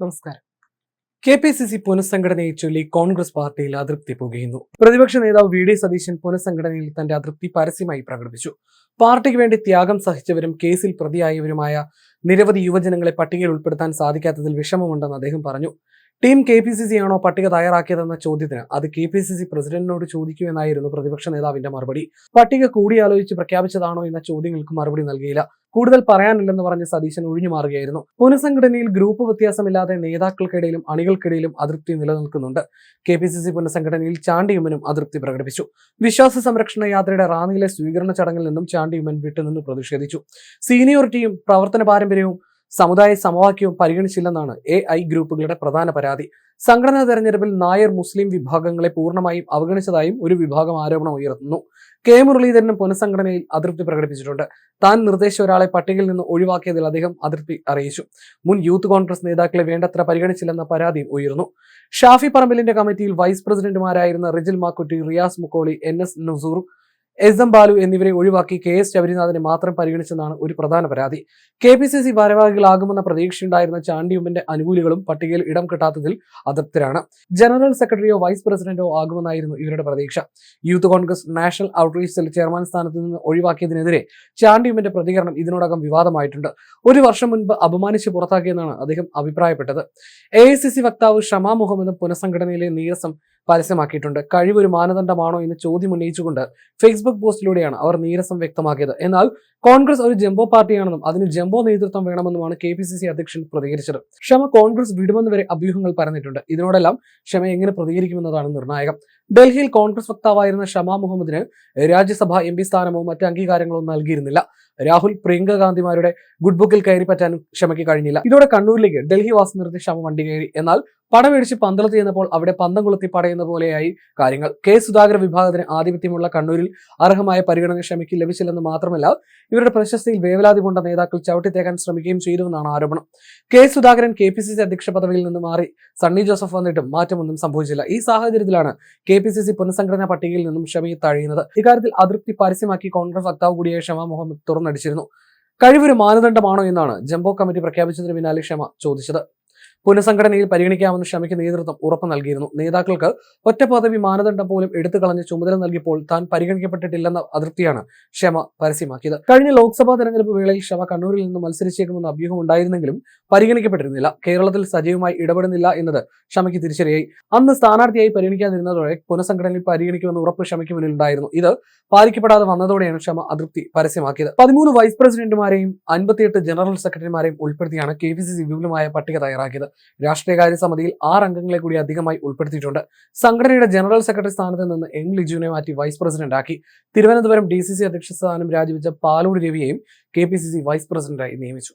നമസ്കാരം. K P C C പുനഃസംഘടനയെ ചൊല്ലി കോൺഗ്രസ് പാർട്ടിയിൽ അതൃപ്തി പുകയുന്നു. പ്രതിപക്ഷ നേതാവ് വി ഡി സതീശൻ പുനഃസംഘടനയിൽ തന്റെ അതൃപ്തി പരസ്യമായി പ്രകടിപ്പിച്ചു. പാർട്ടിക്ക് വേണ്ടി ത്യാഗം സഹിച്ചവരും കേസിൽ പ്രതിയായവരുമായ നിരവധി യുവജനങ്ങളെ പട്ടികയിൽ ഉൾപ്പെടുത്താൻ സാധിക്കാത്തതിൽ വിഷമമുണ്ടെന്ന് അദ്ദേഹം പറഞ്ഞു. Team K P C C ആണോ പട്ടിക തയ്യാറാക്കിയതെന്ന ചോദ്യത്തിന് അത് കെ പി സി സി പ്രസിഡന്റിനോട് ചോദിക്കുമെന്നായിരുന്നു പ്രതിപക്ഷ നേതാവിന്റെ മറുപടി. പട്ടിക കൂടിയാലോചിച്ച് പ്രഖ്യാപിച്ചതാണോ എന്ന ചോദ്യങ്ങൾക്ക് മറുപടി നൽകിയില്ല. കൂടുതൽ പറയാനില്ലെന്ന് പറഞ്ഞ് സതീശൻ ഒഴിഞ്ഞു മാറുകയായിരുന്നു. പുനഃസംഘടനയിൽ ഗ്രൂപ്പ് വ്യത്യാസമില്ലാതെ നേതാക്കൾക്കിടയിലും അണികൾക്കിടയിലും അതൃപ്തി നിലനിൽക്കുന്നുണ്ട്. കെ പി സി സി പുനഃസംഘടനയിൽ ചാണ്ടിയുമ്മനും അതൃപ്തി പ്രകടിപ്പിച്ചു. വിശ്വാസ സംരക്ഷണ യാത്രയുടെ റാന്നിയിലെ സ്വീകരണ ചടങ്ങിൽ നിന്നും ചാണ്ടിയുമ്മൻ വിട്ടുനിന്ന് പ്രതിഷേധിച്ചു. സീനിയോറിറ്റിയും പ്രവർത്തന പാരമ്പര്യവും സമുദായ സമവാക്യവും പരിഗണിച്ചില്ലെന്നാണ് എ ഐ ഗ്രൂപ്പുകളുടെ പ്രധാന പരാതി. സംഘടനാ തെരഞ്ഞെടുപ്പിൽ നായർ മുസ്ലിം വിഭാഗങ്ങളെ പൂർണമായും അവഗണിച്ചതായും ഒരു വിഭാഗം ആരോപണം ഉയർത്തുന്നു. കെ. മുരളീധരനും പുനഃസംഘടനയിൽ അതൃപ്തി പ്രകടിപ്പിച്ചിട്ടുണ്ട്. താൻ നിർദ്ദേശിച്ച ഒരാളെ പട്ടികയിൽ നിന്ന് ഒഴിവാക്കിയതിൽ അദ്ദേഹം അതൃപ്തി അറിയിച്ചു. മുൻ യൂത്ത് കോൺഗ്രസ് നേതാക്കളെ വേണ്ടത്ര പരിഗണിച്ചില്ലെന്ന പരാതിയും ഉയർന്നു. ഷാഫി പറമ്പിലിന്റെ കമ്മിറ്റിയിൽ vice പ്രസിഡന്റുമാരായിരുന്ന Rijil Makkutty Riyas Mukkoli N. S. Nasoor S M Balu എന്നിവരെ ഒഴിവാക്കി കെ എസ് ശബരിനാഥനെ മാത്രം പരിഗണിച്ചെന്നാണ് ഒരു പ്രധാന പരാതി. കെ പി സി സി ഭാരവാഹികളാകുമെന്ന പ്രതീക്ഷയുണ്ടായിരുന്ന ചാണ്ടിയുമ്മന്റെ അനുകൂലികളും പട്ടികയിൽ ഇടം കിട്ടാത്തതിൽ അതൃപ്തരാണ്. ജനറൽ സെക്രട്ടറിയോ വൈസ് പ്രസിഡന്റോ ആകുമെന്നായിരുന്നു ഇവരുടെ പ്രതീക്ഷ. Youth Congress national outreach cell chairman സ്ഥാനത്ത് നിന്ന് ഒഴിവാക്കിയതിനെതിരെ ചാണ്ടിയുമ്മന്റെ പ്രതികരണം ഇതിനോടകം വിവാദമായിട്ടുണ്ട്. ഒരു വർഷം മുൻപ് അപമാനിച്ച് പുറത്താക്കിയെന്നാണ് അദ്ദേഹം അഭിപ്രായപ്പെട്ടത്. എ വക്താവ് ഷമാ മുഹമ്മദ് പുനഃസംഘടനയിലെ നീരസം പരസ്യമാക്കിയിട്ടുണ്ട്. ഒരു മാനദണ്ഡമാണോ എന്ന് ചോദ്യം ഉന്നയിച്ചുകൊണ്ട് ഫേസ്ബുക്ക് പോസ്റ്റിലൂടെയാണ് അവർ നീരസം വ്യക്തമാക്കിയത്. എന്നാൽ കോൺഗ്രസ് ഒരു ജംബോ പാർട്ടിയാണെന്നും അതിന് ജംബോ നേതൃത്വം വേണമെന്നുമാണ് കെ പി സി സി അധ്യക്ഷൻ പ്രതികരിച്ചത്. ക്ഷമ കോൺഗ്രസ് വിടുമെന്ന് വരെ അഭ്യൂഹങ്ങൾ പറഞ്ഞിട്ടുണ്ട് ഇതിനോടെല്ലാം ക്ഷമ എങ്ങനെ പ്രതികരിക്കുമെന്നതാണ് നിർണായകം. ഡൽഹിയിൽ കോൺഗ്രസ് വക്താവായിരുന്ന ഷമ മുഹമ്മദിന് രാജ്യസഭ എം പി സ്ഥാനമോ മറ്റ് അംഗീകാരങ്ങളോ നൽകിയിരുന്നില്ല. രാഹുൽ പ്രിയങ്ക ഗാന്ധിമാരുടെ ഗുഡ് ബുക്കിൽ കയറി പറ്റാനും ക്ഷമയ്ക്ക് കഴിഞ്ഞില്ല. ഇതോടെ കണ്ണൂരിലേക്ക് ഡൽഹി വാസം നിർത്തി ക്ഷമ വണ്ടി കയറി എന്നാൽ പടമേടിച്ച് പന്തളത്ത് ചെന്നപ്പോൾ അവിടെ പന്തം കൊളുത്തി പടയുന്ന പോലെയായി കാര്യങ്ങൾ. കെ സുധാകര വിഭാഗത്തിന് ആധിപത്യമുള്ള കണ്ണൂരിൽ അർഹമായ പരിഗണന ക്ഷമയ്ക്ക് ലഭിച്ചില്ലെന്ന് മാത്രമല്ല ഇവരുടെ പ്രശസ്തിയിൽ വേവലാതി കൊണ്ട നേതാക്കൾ ചവിട്ടിത്തേക്കാൻ ശ്രമിക്കുകയും ചെയ്തുവെന്നാണ് ആരോപണം. K Sudhakaran K P C C അധ്യക്ഷ പദവിയിൽ നിന്ന് മാറി സണ്ണി ജോസഫ് വന്നിട്ടും മാറ്റമൊന്നും സംഭവിച്ചില്ല. ഈ സാഹചര്യത്തിലാണ് കെ പി സി സി പുനഃസംഘടനാ പട്ടികയിൽ നിന്നും ക്ഷമയെ തഴയുന്നത്. ഇക്കാര്യത്തിൽ അതൃപ്തി പരസ്യമാക്കി കോൺഗ്രസ് വക്താവ് കൂടിയായ ക്ഷമ മുഹമ്മദ് തുറന്നടിച്ചിരുന്നു. കഴിവൊരു മാനദണ്ഡമാണോ എന്നാണ് ജംബോ കമ്മിറ്റി പ്രഖ്യാപിച്ചതിന് പിന്നാലെ ക്ഷമ ചോദിച്ചത്. പുനഃസംഘടനയിൽ പരിഗണിക്കാമെന്ന് ക്ഷമയ്ക്ക് നേതൃത്വം ഉറപ്പ് നൽകിയിരുന്നു. നേതാക്കൾക്ക് ഒറ്റ പദവി മാനദണ്ഡം പോലും എടുത്തു കളഞ്ഞ് ചുമതല നൽകിയപ്പോൾ താൻ പരിഗണിക്കപ്പെട്ടിട്ടില്ലെന്ന അതൃപ്തിയാണ് ക്ഷമ പരസ്യമാക്കിയത്. കഴിഞ്ഞ ലോക്സഭാ തെരഞ്ഞെടുപ്പ് വേളയിൽ ക്ഷമ കണ്ണൂരിൽ നിന്ന് മത്സരിച്ചേക്കുമെന്ന അഭ്യൂഹം ഉണ്ടായിരുന്നെങ്കിലും പരിഗണിക്കപ്പെട്ടിരുന്നില്ല. കേരളത്തിൽ സജീവമായി ഇടപെടുന്നില്ല എന്നത് ക്ഷമയ്ക്ക് തിരിച്ചറിയായി. അന്ന് സ്ഥാനാർത്ഥിയായി പരിഗണിക്കാതിരുന്നതോടെ പുനഃസംഘടനയിൽ പരിഗണിക്കുമെന്ന് ഉറപ്പ് ക്ഷമയ്ക്ക് മുന്നിലുണ്ടായിരുന്നു. ഇത് പാലിക്കപ്പെടാതെ വന്നതോടെയാണ് ക്ഷമ അതൃപ്തി പരസ്യമാക്കിയത്. പതിമൂന്ന് വൈസ് പ്രസിഡന്റുമാരെയും അൻപത്തിയെട്ട് ജനറൽ സെക്രട്ടറിമാരെയും ഉൾപ്പെടുത്തിയാണ് കെ പി സി സി വിപുലമായ പട്ടിക തയ്യാറാക്കിയത്. രാഷ്ട്രീയകാര്യ സമിതിയിൽ ആറ് അംഗങ്ങളെ കൂടി അധികമായി ഉൾപ്പെടുത്തിയിട്ടുണ്ട്. സംഘടനയുടെ ജനറൽ സെക്രട്ടറി സ്ഥാനത്ത് നിന്ന് എം ലിജുവിനെ മാറ്റി വൈസ് പ്രസിഡന്റ് ആക്കി. തിരുവനന്തപുരം ഡി സി സി അധ്യക്ഷ സ്ഥാനം രാജിവെച്ച Paloor രവിയെയും K P C C vice പ്രസിഡന്റായി നിയമിച്ചു.